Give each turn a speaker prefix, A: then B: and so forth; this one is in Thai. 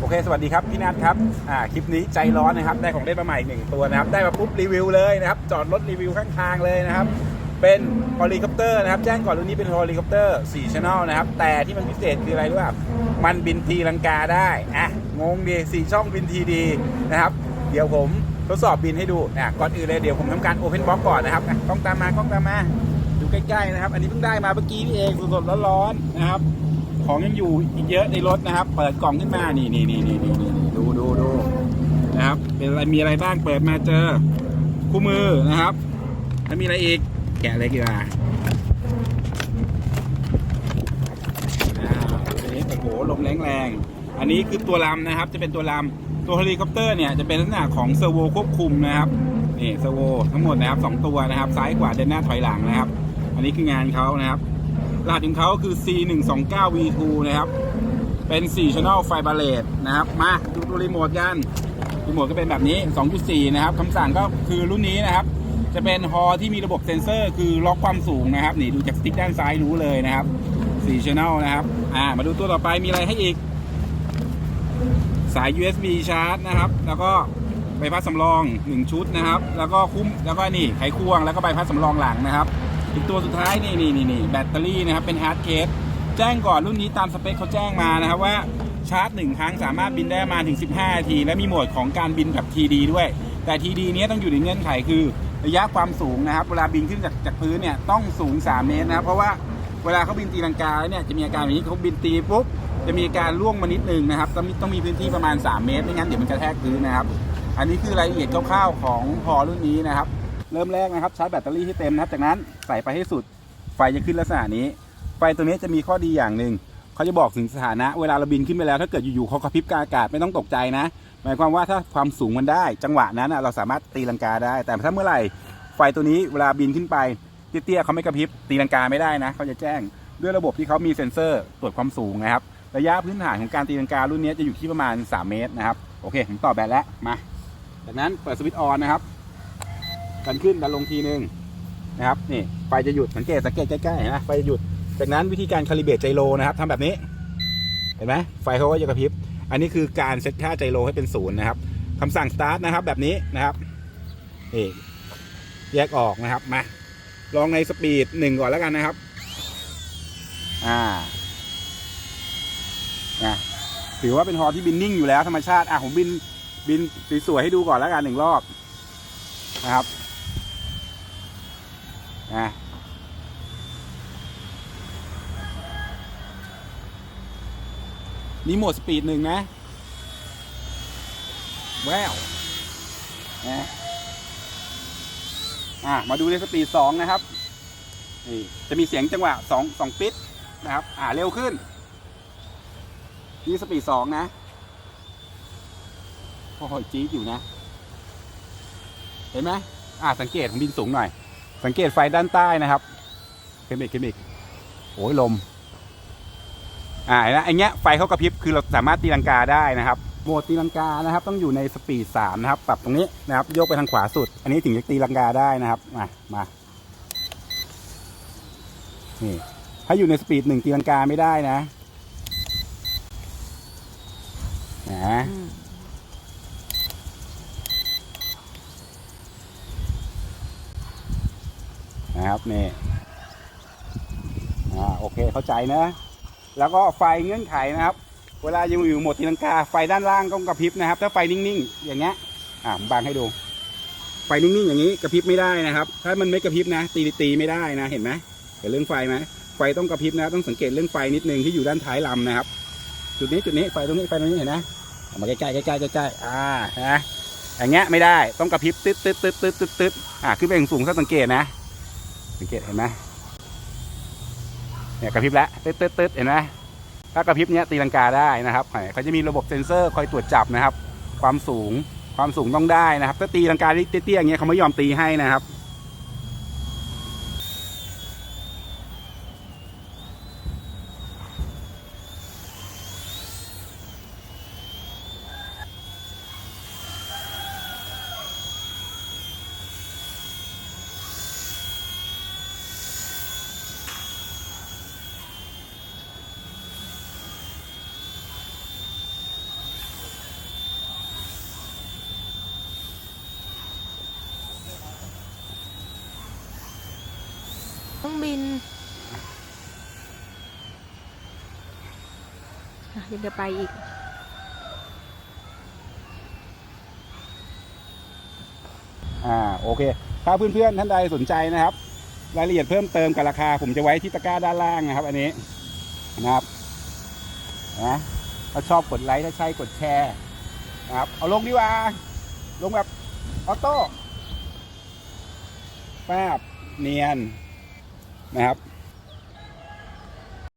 A: โอเค สวัสดีครับ พี่นัทครับ อ่า คลิปนี้ใจร้อนนะครับ ได้ของเล่นมาใหม่อีกหนึ่งตัวนะครับ ได้มาปุ๊บรีวิวเลยนะครับ จอดรถรีวิวข้างทางเลยนะครับ เป็นฮอลิคอปเตอร์นะครับ แจ้งก่อนรุ่นนี้เป็นฮอลิคอปเตอร์4 channel นะครับ แต่ที่มันพิเศษคืออะไรรู้ป่ะมันบินทีลังกาได้ อะ งงดีสี่ช่องบินทีดีนะครับ เดี๋ยวผมทดสอบบินให้ดูอะก่อนอื่นเลยเดี๋ยวผมทำการโอเพนบ็อกก่อนนะครับอะกล้องตามมากล้องตามมา ดูใกล้ๆนะครับ อันนี้เพิ่งได้มาเมื่อกี้นี่เองสดๆร้อนๆนะครับ ของยังอยู่อีกเยอะในรถนะครับ เปิดกล่องขึ้นมา นี่นี่นี่นี่นี่ดูดูดูนะครับ เป็นอะไรมีอะไรบ้าง เปิดมาเจอ คู่มือนะครับ แล้วมีอะไรอีก แกะเลยกี่ว่าอ่าอันนี้โอ้โห ลมแรงแรงๆอันนี้คือตัวลำนะครับ จะเป็นตัวลำ ตัวเฮลิคอปเตอร์เนี่ยจะเป็นลักษณะของเซอร์โวควบคุมนะครับนี่เซอร์โวทั้งหมดนะครับสองตัวนะครับ ซ้ายขวาเดินหน้าถอยหลังนะครับ อันนี้คืองานเขานะครับ รหัสของเขาคือ C129V2 นะครับ เป็น 4 Channel ไฟบาเลตนะครับ มาดูตัวรีโมทกัน รีโมทก็เป็นแบบนี้ 2.4 นะครับคำสั่งก็คือรุ่นนี้นะครับ จะเป็นฮอที่มีระบบเซ็นเซอร์ คือล็อกความสูงนะครับ นี่ดูจากสติ๊กด้านซ้ายรู้เลยนะครับ 4 Channel นะครับ อ่า มาดูตัวต่อไปมีอะไรให้อีก สาย USB ชาร์จนะครับ แล้วก็ใบพัดสำรอง 1 ชุดนะครับ แล้วก็คุ้ม แล้วก็นี่ไขควง แล้วก็ใบพัดสำรองหลังนะครับ อีกตัวสุดท้ายนี่นี่นี่นี่แบตเตอรี่นะครับเป็นฮาร์ดเคสแจ้งก่อนรุ่นนี้ตามสเปคเขาแจ้งมานะครับว่าชาร์จ1ครั้งสามารถบินได้มาถึง 15 นาที และมีโหมดของการบินแบบ TD ด้วย แต่ TD เนี้ยต้องอยู่ในเงื่อนไขคือระยะความสูงนะครับ เวลาบินขึ้นจากจากพื้นเนี่ยต้องสูง 3 เมตรนะครับ เพราะว่าเวลาเขาบินตีลังกาเนี่ยจะมีอาการแบบนี้เขาบินตีปุ๊บจะมีอาการล่วงมานิดนึงนะครับต้องมีต้องมีพื้นที่ประมาณ 3 เมตรไม่งั้นเดี๋ยวมันกระแทกพื้นนะครับ อันนี้คือรายละเอียดคร่าวๆของพอรุ่นนี้นะครับ เริ่มแรกนะครับชาร์จแบตเตอรี่ให้เต็มนะครับ จากนั้นใส่ไปให้สุด ไฟจะขึ้นลักษณะนี้ ไฟตัวนี้จะมีข้อดีอย่างหนึ่งเขาจะบอกถึงสถานะ เวลาเราบินขึ้นไปแล้ว ถ้าเกิดอยู่ๆเขากระพริบกาอากาศไม่ต้องตกใจนะ หมายความว่าถ้าความสูงมันได้ จังหวะนั้นเราสามารถตีลังกาได้ แต่ถ้าเมื่อไหร่ไฟตัวนี้เวลาบินขึ้นไปเตี้ยๆเขาไม่กระพริบตีลังกาไม่ได้นะเขาจะแจ้งด้วยระบบที่เขามีเซ็นเซอร์ตรวจความสูงนะครับระยะพื้นฐานของการตีลังการุ่นนี้จะอยู่ที่ประมาณ 3 เมตรนะครับ โอเค ผมต่อแบตแล้ว มา จากนั้นเปิดสวิตช์ออนนะครับ ดันขึ้นดันลงทีนึงนะครับนี่ไฟจะหยุดสังเกตสังเกตใกล้ๆนไหมไฟจะหยุดจากนั้นวิธีการคาลิเบตไจโรนะครับทำแบบนี้ เห็นไหมไฟเขาก็จะกระพริบ อันนี้คือการเซตค่าไจโรให้เป็นศูนย์นะครับคำสั่งสตาร์ทนะครับแบบนี้นะครับนี่แยกออกนะครับมาลองในสปีดหนึ่งก่อนแล้วกันนะครับ อ่านะถือว่าเป็นฮอที่บินนิ่งอยู่แล้วธรรมชาติ อะผมบินบินสวยๆให้ดูก่อนแล้วกันหนึ่งรอบนะครับ อะมีโหมดสปีดหนึ่งนะแววนะอะมาดูในสปีดสองนะครับนี่จะมีเสียงจังหวะสองสองปิดนะครับ อ่าเร็วขึ้น นี่สปีดสองนะโอ้โหจี๊ดอยู่นะ เห็นไหมอ่าสังเกตผมบินสูงหน่อย สังเกตไฟด้านใต้นะครับขึ้นอีกขึ้นอีกโอ้ยลมอ่าเนไหมไอเงี้ยไฟเขากระพริบคือเราสามารถตีลังกาได้นะครับโหมดตีลังกานะครับ ต้องอยู่ในสปีดสามนะครับ ปรับตรงนี้นะครับโยกไปทางขวาสุด อันนี้ถึงจะตีลังกาได้นะครับมามานี่ถ้าอยู่ในสปีดหนึ่งตีลังกาไม่ได้นะนะ นะครับนี่อ่าโอเคเข้าใจนะ แล้วก็ไฟเงื่อนไขนะครับ เวลายังอยู่หมดตีลังกาไฟด้านล่างต้องกระพริบนะครับ ถ้าไฟนิ่งๆ อย่างเงี้ยอ่าผมบังให้ดู ไฟนิ่งๆอย่างนี้กระพริบไม่ได้นะครับ ถ้ามันไม่กระพริบนะ ตีตีไม่ได้นะเห็นไหมเห็นเรื่องไฟไหมไฟต้องกระพริบนะต้องสังเกตเรื่องไฟนิดนึงที่อยู่ด้านท้ายลำนะครับ จุดนี้จุดนี้ไฟตรงนี้ไฟตรงนี้เห็นนะเอามาใกล้ๆใกล้ๆใกล้ๆอ่านะอย่างเงี้ยไม่ได้ต้องกระพริบตึ๊ดตึ๊ดตึ๊ดตึ๊ดตึ๊ดตึ๊ดอ่าขึ้นไปสูงถ้าสังเกตนะ สังเกตเห็นไหมเนี่ยกระพริบแล้วตึ๊ดตึ๊ดตึ๊ดเห็นไหมถ้ากระพริบเนี้ยตีลังกาได้นะครับเขาจะมีระบบเซ็นเซอร์คอยตรวจจับนะครับ ความสูงความสูงต้องได้นะครับ ถ้าตีลังกาเตี้ยๆอย่างเงี้ยเขาไม่ยอมตีให้นะครับ
B: ยังจะไปอีก
A: อ่าโอเค ถ้าเพื่อนๆท่านใดสนใจนะครับ รายละเอียดเพิ่มเติมกับราคา ผมจะไว้ที่ตะกร้าด้านล่างนะครับ อันนี้นะครับนะถ้าชอบกดไลค์ถ้าใช่กดแชร์นะครับเอาลงดีกว่า ลงแบบออโต้แป๊บเนียนนะครับ